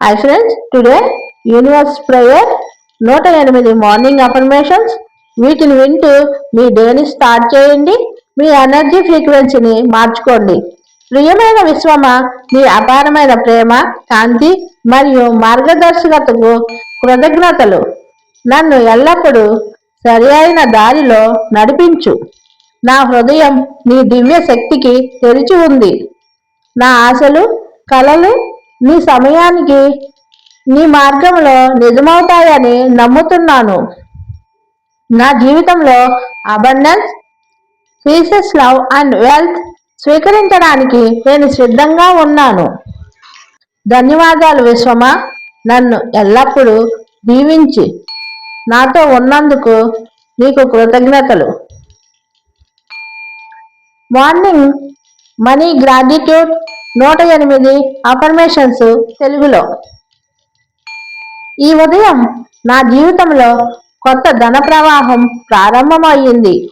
Hi friends today universe prayer నూట ఎనిమిది morning affirmations వీటిని వింటూ మీ డేని స్టార్ట్ చేయండి మీ ఎనర్జీ ఫ్రీక్వెన్సీని మార్చుకోండి. ప్రియమైన విశ్వమ మీ అపారమైన ప్రేమ కాంతి మరియు మార్గదర్శకతకు కృతజ్ఞతలు. నన్ను ఎల్లప్పుడూ సరి అయిన దారిలో నడిపించు. నా హృదయం నీ దివ్య శక్తికి తెరిచి ఉంది. నా ఆశలు కలలు నీ సమయానికి నీ మార్గంలో నిజమవుతాయని నమ్ముతున్నాను. నా జీవితంలో abundance pieces love and wealth స్వీకరించడానికి నేను సిద్ధంగా ఉన్నాను. ధన్యవాదాలు విశ్వమా నన్ను ఎల్లప్పుడూ దీవించి నాతో ఉన్నందుకు నీకు కృతజ్ఞతలు. మార్నింగ్ మనీ గ్రాటిట్యూడ్ నూట ఎనిమిది అఫర్మేషన్స్ తెలుగులో. ఈ ఉదయం నా జీవితంలో కొత్త ధన ప్రవాహం ప్రారంభమయ్యింది.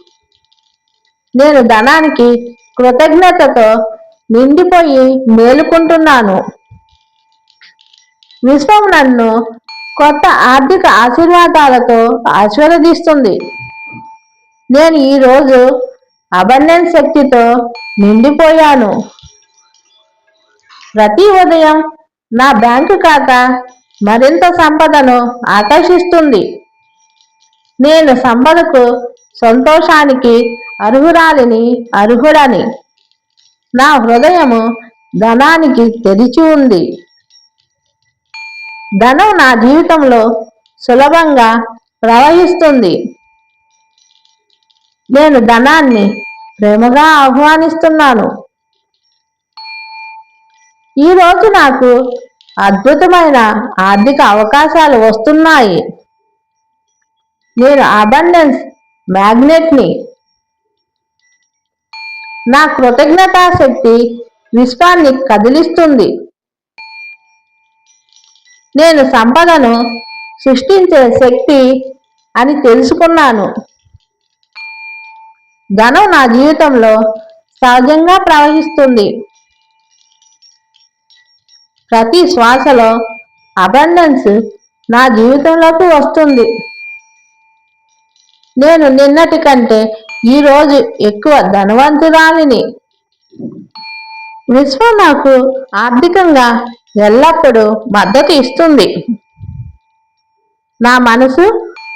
నేను ధనానికి కృతజ్ఞతతో నిండిపోయి మేలుకుంటున్నాను. విశ్వం నన్ను కొత్త ఆర్థిక ఆశీర్వాదాలతో ఆశీర్వదిస్తుంది. నేను ఈరోజు అబండెన్స్ శక్తితో నిండిపోయాను. ప్రతి ఉదయం నా బ్యాంకు ఖాతా మరింత సంపదను ఆకర్షిస్తుంది. నేను సంపదకు సంతోషానికి అర్హురాలిని అర్హుడని. నా హృదయము ధనానికి తెరిచి ఉంది. ధనం నా జీవితంలో సులభంగా ప్రవహిస్తుంది. నేను ధనాన్ని ప్రేమగా ఆహ్వానిస్తున్నాను. ఈరోజు నాకు అద్భుతమైన ఆర్థిక అవకాశాలు వస్తున్నాయి. నేను అబండెన్స్ మ్యాగ్నెట్ని నా కృతజ్ఞతా శక్తి విశ్వాన్ని కదిలిస్తుంది. నేను సంపదను సృష్టించే శక్తి అని తెలుసుకున్నాను. ధనం నా జీవితంలో సహజంగా ప్రవహిస్తుంది. ప్రతి శ్వాసలో అబండెన్స్ నా జీవితంలోకి వస్తుంది. నేను నిన్నటి కంటే ఈరోజు ఎక్కువ ధనవంతురాలిని. విశ్వం నాకు ఆర్థికంగా ఎల్లప్పుడూ మద్దతు ఇస్తుంది. నా మనసు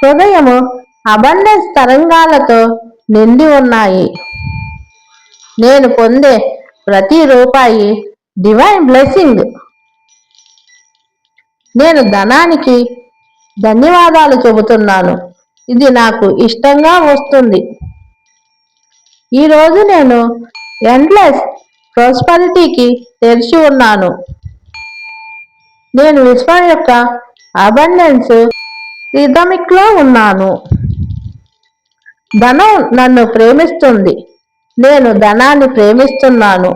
హృదయము అబండెన్స్ తరంగాలతో నిండి ఉన్నాయి. నేను పొందే ప్రతి రూపాయి డివైన్ బ్లెస్సింగ్ నేను ధనానికి ధన్యవాదాలు చెబుతున్నాను. ఇది నాకు ఇష్టంగా వస్తుంది. ఈరోజు నేను ఎండ్లెస్ ప్రాస్పరిటీకి తెరిచి ఉన్నాను. నేను విశ్వం యొక్క అబండెన్స్ రిథమిక్లో ఉన్నాను. ధనం నన్ను ప్రేమిస్తుంది. నేను ధనాన్ని ప్రేమిస్తున్నాను.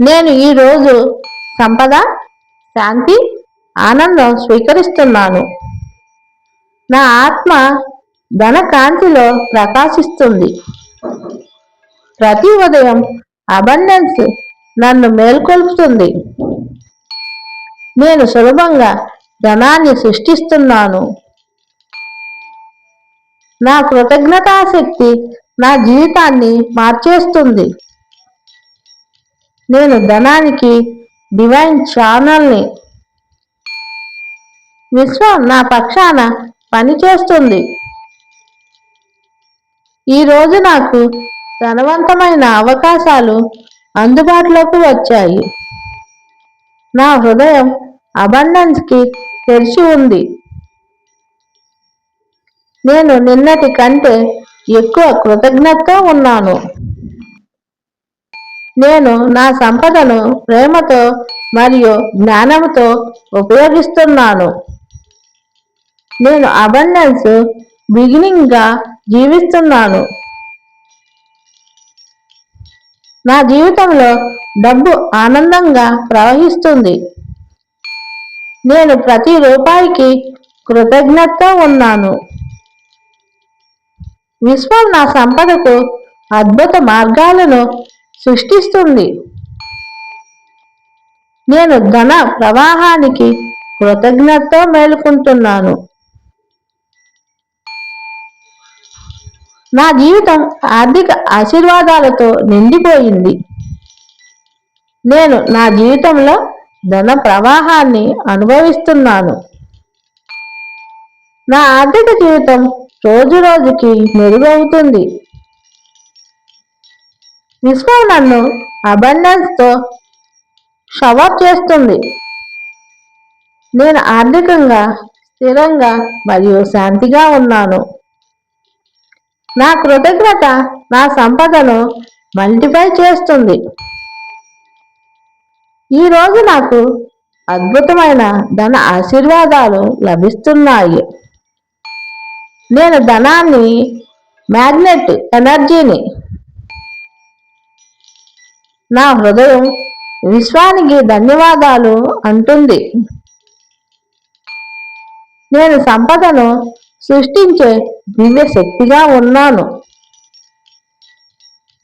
నేను ఈరోజు సంపద శాంతి ఆనందం స్వీకరిస్తున్నాను. నా ఆత్మ ధన కాంతిలో ప్రకాశిస్తుంది. ప్రతి ఉదయం అబండెన్స్ నన్ను మేల్కొల్పుతుంది. నేను సులభంగా ధనాన్ని సృష్టిస్తున్నాను. నా కృతజ్ఞతాశక్తి నా జీవితాన్ని మార్చేస్తుంది. నేను ధనానికి డివైన్ ఛానల్ని. విశ్వం నా పక్షాన పనిచేస్తుంది ఈరోజు నాకు ధనవంతమైన అవకాశాలు అందుబాటులోకి వచ్చాయి. నా హృదయం అబండెన్స్కి తెరిచి ఉంది. నేను నిన్నటి కంటే ఎక్కువ కృతజ్ఞతతో ఉన్నాను. నేను నా సంపదను ప్రేమతో మరియు జ్ఞానంతో ఉపయోగిస్తున్నాను. నేను అబండెన్స్ బిగినింగ్గా జీవిస్తున్నాను. నా జీవితంలో డబ్బు ఆనందంగా ప్రవహిస్తుంది. నేను ప్రతి రూపాయికి కృతజ్ఞత ఉన్నాను. విశ్వం నా సంపదకు అద్భుత మార్గాలను సృష్టిస్తుంది. నేను ధన ప్రవాహానికి కృతజ్ఞతతో మేలుకుంటున్నాను. నా జీవితం ఆర్థిక ఆశీర్వాదాలతో నిండిపోయింది. నేను నా జీవితంలో ధన ప్రవాహాన్ని అనుభవిస్తున్నాను. నా ఆర్థిక జీవితం రోజు రోజుకి మెరుగవుతుంది. విశ్వం నన్ను అబండెన్స్తో షవర్ చేస్తుంది. నేను ఆర్థికంగా స్థిరంగా మరియు శాంతిగా ఉన్నాను. నా కృతజ్ఞత నా సంపదను మల్టిఫై చేస్తుంది. ఈరోజు నాకు అద్భుతమైన ధన ఆశీర్వాదాలు లభిస్తున్నాయి. నేను ధనాన్ని మ్యాగ్నెట్ ఎనర్జీని నా హృదయం విశ్వానికి ధన్యవాదాలు అంటుంది. నేను సంపదను సృష్టించే దివ్య శక్తిగా ఉన్నాను.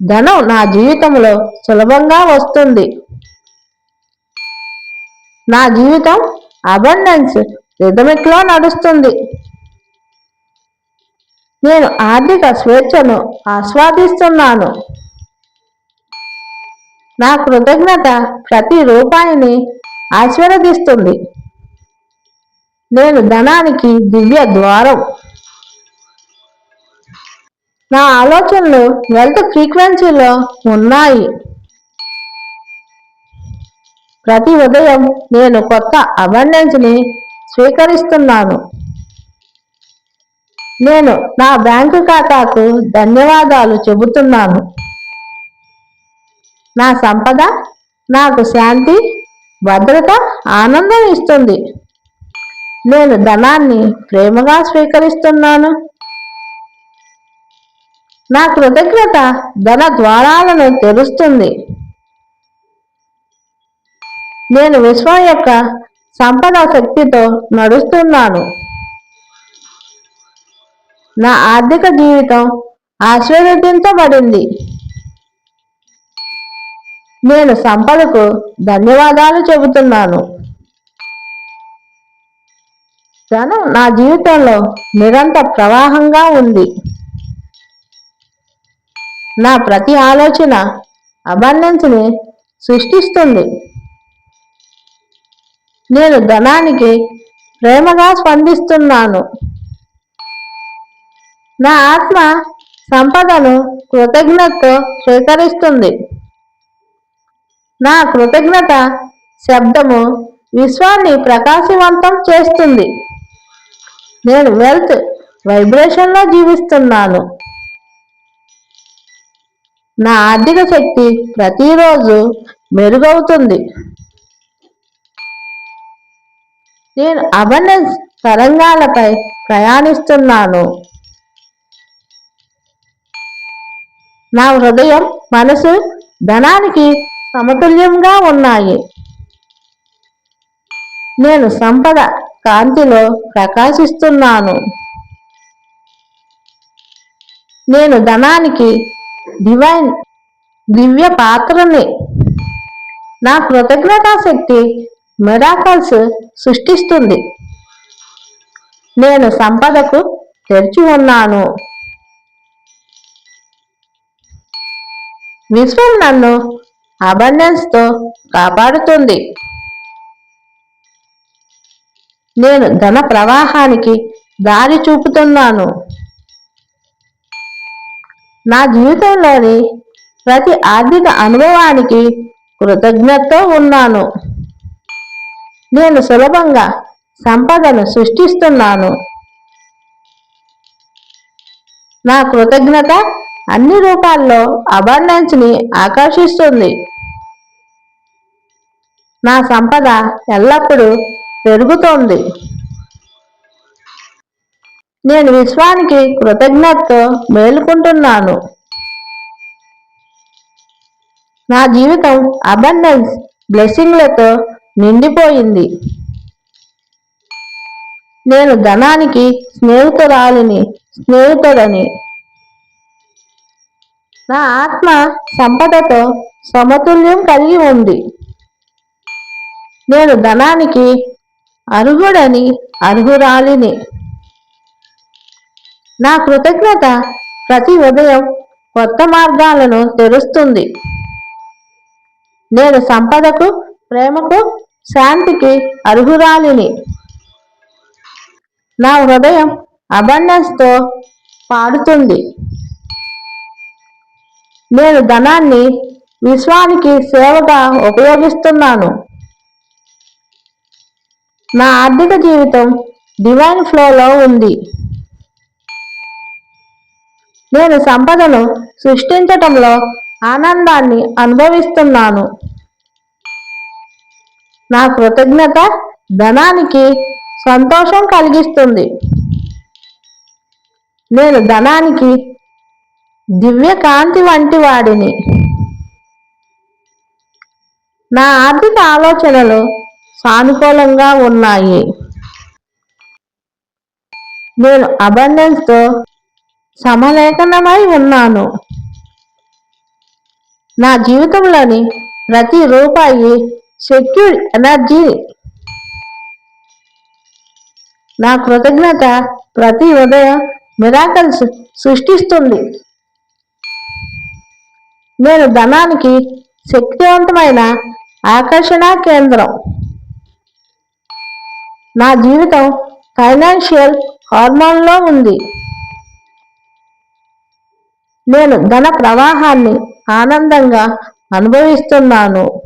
ధనం నా జీవితంలో సులభంగా వస్తుంది. నా జీవితం అబండెన్స్ రిథమిక్లో నడుస్తుంది. నేను ఆర్థిక స్వేచ్ఛను ఆస్వాదిస్తున్నాను. నా కృతజ్ఞత ప్రతి రూపాయిని ఆశీర్వదిస్తుంది. నేను ధనానికి దివ్య ద్వారం. నా ఆలోచనలు వెల్త్ ఫ్రీక్వెన్సీలో ఉన్నాయి. ప్రతి ఉదయం నేను కొత్త అబండెన్స్ని స్వీకరిస్తున్నాను. నేను నా బ్యాంకు ఖాతాకు ధన్యవాదాలు చెబుతున్నాను. నా సంపద నాకు శాంతి భద్రత ఆనందం ఇస్తుంది. నేను ధనాన్ని ప్రేమగా స్వీకరిస్తున్నాను. నా కృతజ్ఞత ధన ద్వారాలను తెరుస్తుంది. నేను విశ్వం యొక్క సంపద శక్తితో నడుస్తున్నాను. నా ఆర్థిక జీవితం ఆశీర్వదించబడింది. నేను సంపదకు ధన్యవాదాలు చెబుతున్నాను. ధనం నా జీవితంలో నిరంతర ప్రవాహంగా ఉంది. నా ప్రతి ఆలోచన అబండెన్స్ని సృష్టిస్తుంది. నేను ధనానికి ప్రేమగా స్పందిస్తున్నాను. నా ఆత్మ సంపదను కృతజ్ఞతతో స్వీకరిస్తుంది. నా కృతజ్ఞత శబ్దము విశ్వాన్ని ప్రకాశవంతం చేస్తుంది. నేను వెల్త్ వైబ్రేషన్లో జీవిస్తున్నాను. నా ఆర్థిక శక్తి ప్రతిరోజు మెరుగవుతుంది. నేను అబండెన్స్ తరంగాలపై ప్రయాణిస్తున్నాను. నా హృదయం మనసు ధనానికి సమతుల్యంగా ఉన్నాయి. నేను సంపద కాంతిలో ప్రకాశిస్తున్నాను. నేను ధనానికి డివైన్ దివ్య పాత్రని. నా కృతజ్ఞతా శక్తి మెరాకల్స్ సృష్టిస్తుంది. నేను సంపదకు తెరిచి ఉన్నాను. విశ్వం నన్ను అబండెన్స్తో కాపాడుతుంది. నేను ధన ప్రవాహానికి దారి చూపుతున్నాను. నా జీవితంలోని ప్రతి ఆర్థిక అనుభవానికి కృతజ్ఞతతో ఉన్నాను. నేను సులభంగా సంపదను సృష్టిస్తున్నాను. నా కృతజ్ఞత అన్ని రూపాల్లో అబండెన్స్ని ఆకర్షిస్తుంది. నా సంపద ఎల్లప్పుడూ పెరుగుతోంది. నేను విశ్వానికి కృతజ్ఞతతో మేలుకుంటున్నాను. నా జీవితం అబండెన్స్ బ్లెస్సింగ్లతో నిండిపోయింది. నేను ధనానికి స్నేహితురాలిని స్నేహితుడని నా ఆత్మ సంపదతో సమతుల్యం కలిగి ఉంది. నేను ధనానికి అర్హుడని అర్హురాలిని. నా కృతజ్ఞత ప్రతి ఉదయం కొత్త మార్గాలను తెరుస్తుంది. నేను సంపదకు ప్రేమకు శాంతికి అర్హురాలిని. నా హృదయం అబండెన్స్తో పాడుతుంది. నేను ధనాన్ని విశ్వానికి సేవగా ఉపయోగిస్తున్నాను. నా ఆర్థిక జీవితం డివైన్ ఫ్లోలో ఉంది. నేను సంపదను సృష్టించటంలో ఆనందాన్ని అనుభవిస్తున్నాను. నా కృతజ్ఞత ధనానికి సంతోషం కలిగిస్తుంది. నేను ధనానికి దివ్య కాంతి వంటి వాడిని. నా ఆర్థిక ఆలోచనలు సానుకూలంగా ఉన్నాయి. నేను అబండెన్స్తో సమలేఖనమై ఉన్నాను. నా జీవితంలోని ప్రతి రూపాయి సెక్యూర్ ఎనర్జీ నా కృతజ్ఞత ప్రతి ఉదయం మిరాకల్స్ సృష్టిస్తుంది. నేను ధనానికి శక్తివంతమైన ఆకర్షణ కేంద్రం. నా జీవితం ఫైనాన్షియల్ హార్మోన్లో ఉంది. నేను ధన ప్రవాహాన్ని ఆనందంగా అనుభవిస్తున్నాను.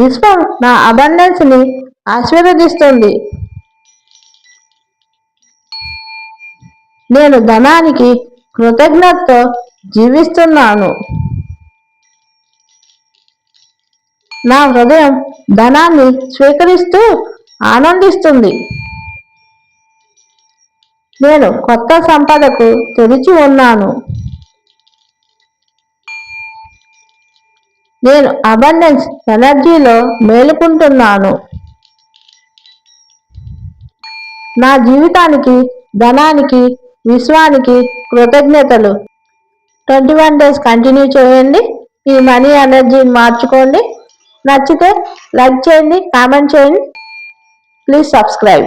విశ్వం నా అబండెన్స్ని ఆశీర్వదిస్తుంది. నేను ధనానికి కృతజ్ఞతతో జీవిస్తున్నాను. నా హృదయం ధనాన్ని స్వీకరిస్తూ ఆనందిస్తుంది. నేను కొత్త సంపదకు తెరిచి ఉన్నాను. నేను అబండెన్స్ ఎనర్జీలో మేలుకుంటున్నాను. నా జీవితానికి ధనానికి విశ్వానికి కృతజ్ఞతలు. ట్వంటీ వన్ డేస్ కంటిన్యూ చేయండి. ఈ మనీ ఎనర్జీని మార్చుకోండి. నచ్చితే లైక్ చేయండి కామెంట్ చేయండి. Please subscribe.